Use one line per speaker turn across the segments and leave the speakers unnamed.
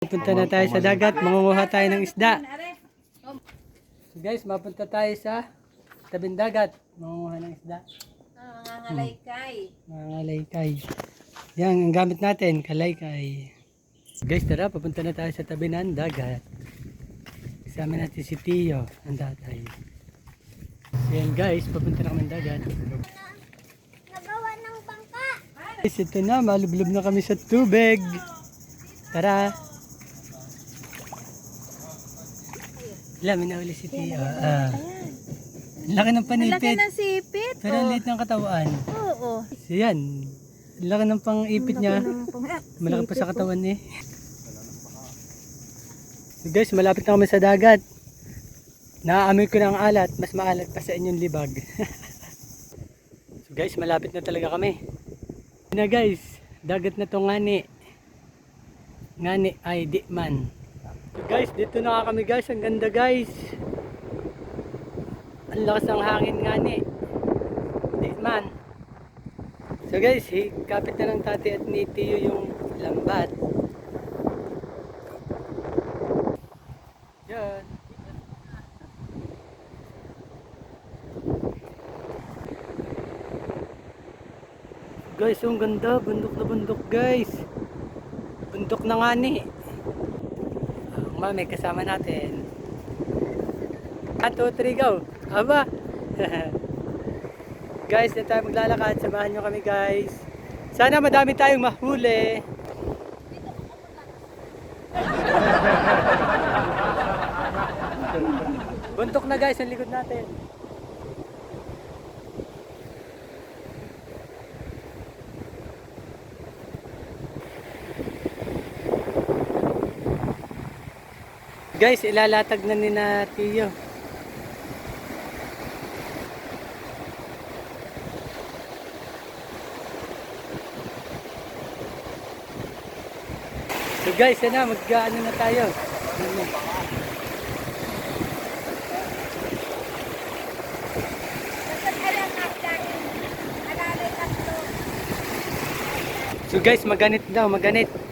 Punta na tayo sa dagat, mangunguha tayo ng isda. So guys, mapunta tayo sa tabing dagat, mangunguha ng isda.
Ah, Nangangalaykay.
Mga laykay. Yan, ang gamit natin, kalaykay. Guys, tara, papunta na tayo sa tabi ng dagat. Kasama natin si Tio, ang tatay. So yan guys, papunta na kami ng dagat.
Nagawa ng bangka.
Guys, ito na, malublob na kami sa tubig. Tara. Wala, may nahuli si Tio. Ah. Ang laki ng
Laki
panipit.
ng sipit.
Pero ang liit ng katawan.
Oo.
So yan, ang laki ng pang-ipit niya. Malaki pa sa katawan eh. So guys, malapit na kami sa dagat. Naaamoy ko na ang alat, mas maalat pa sa inyong libag. so guys, malapit na talaga kami. Yun Na guys, dagat na to ngani. Ngani ay di man. Guys, dito na nga kami guys, ang ganda guys. Ang lakas ng hangin ngani. Di man. So guys, kapit na ng tati at ni Tio yung lambat. Yan. Guys, ang ganda. Bundok na bundok guys. Bundok na nga ni. Mami kasama natin. 1, 2, 3, go. Aba. guys, na tayo maglalakad. Samahan nyo kami guys. Sana madami tayong mahuli. Buntok na guys, ang likod natin. Guys, ilalatag na ni na Tiyo. So guys, yan na, mag-ano na tayo. So guys, maganit daw, maganit.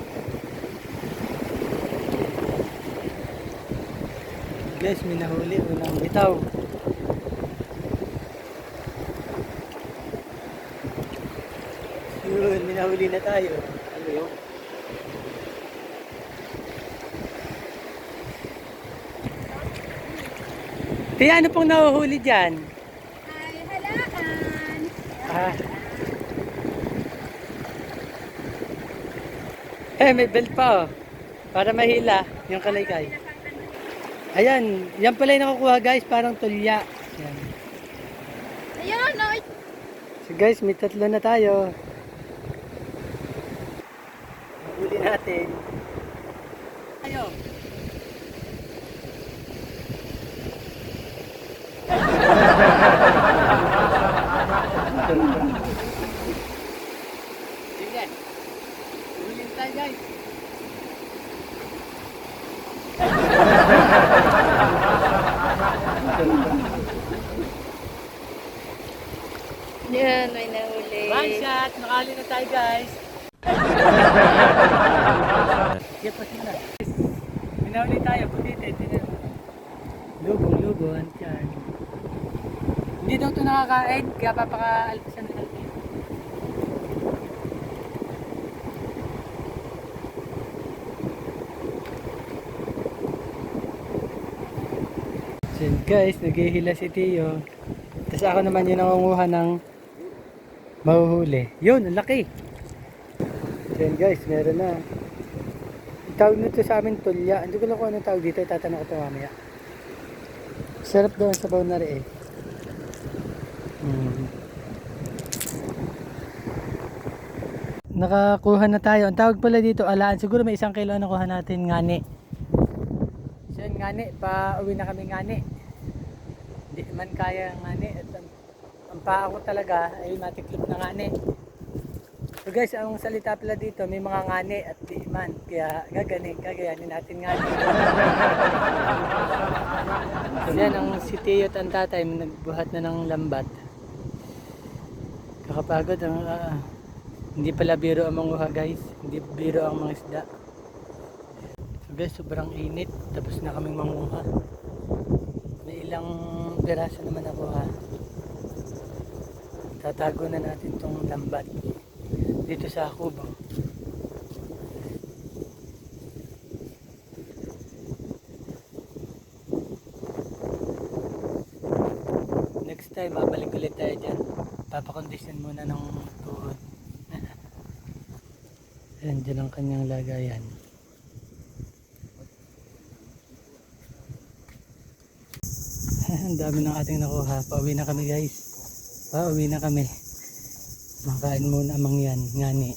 Guys, may nahuli, unang bitaw. Yun, may nahuli na tayo. Ano yun? Kaya ano pong nahuhuli dyan?
Ay, halaan.
Ah. Eh, may belt pa oh. Para mahila yung kalaykay. Ayan, yan pala yung nakukuha guys, parang tulya. Yan.
Ayun, ay.
So guys, may tatlo na tayo. Huli natin. Ayo. Sige. Huli tayo guys.
Yan, may nahuli.
One shot, nakali na tayo guys. Sige pa sila. Minahuli tayo, putite. Lubong, lubong, yan. Hindi daw ito nakakain, kaya papaka-alpasan na natin. So guys, naghihila si Tio. Tapos ako naman yung nangunguha ng mahuhuli. Yun, ang laki. Yun guys, meron na. Tawag nito sa amin tulya. Hindi ko lang kung anong tawag dito. Tatanong ko ito mamaya. Sarap daw ang sabaw na eh. Hmm. Nakakuha na tayo. Ang tawag pala dito, alaan. Siguro may isang kilo na nakuha natin ngani. So yun, ngani. Pa uwi na kami ngani. Hindi man kaya ngani. At ang, ang paa ko talaga ay matiklop na ngani. So guys, ang salita pala dito, may mga ngani at di man. Kaya gaganin, gagayanin natin ngani. so yan, ang si Tio at ang tatay, nagbuhat na ng lambat. Kakapagod ang... ah, hindi pala biro ang manguha guys. Hindi biro ang mga isda. Guys, sobrang init. Tapos na kaming manguha. May ilang piraso naman ako ha. Tatago na natin tong lambat. Dito sa kubo. Next time, babalik ulit tayo dyan. Papakondisyon muna ng tuhod. Ayan, dyan ang kanyang lagayan. Ang dami ng ating nakuha. Pauwi na kami guys. Pauwi na kami. Makain muna amang yan. Ngani.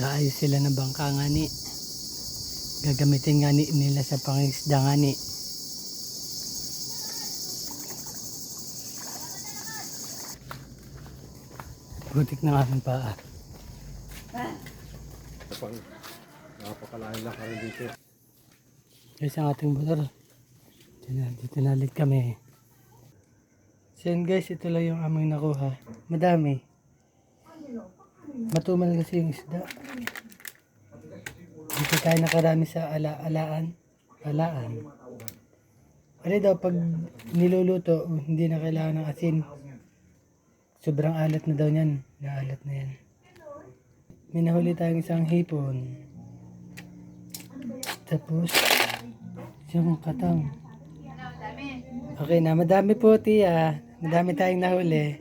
Gaayos sila ng bangka ngani. Gagamitin ngani nila sa pangisda ngani. Butik ng aming paa.
Pang napakalain lang kami dito.
Guys, ang ating motor. Ulit kami. So yun guys, ito lang yung aming nakuha. Madami. Matumal kasi yung isda. Dito tayo nakarami sa ala-alaan. Alaan. Ano daw, pag niluluto, hindi na kailangan ng asin. Sobrang alat na daw niyan. Naalat na yan. May nahuli tayong isang hipon. Tapos, yung katang. Okay na, madami po tiya. Madami tayong nahuli.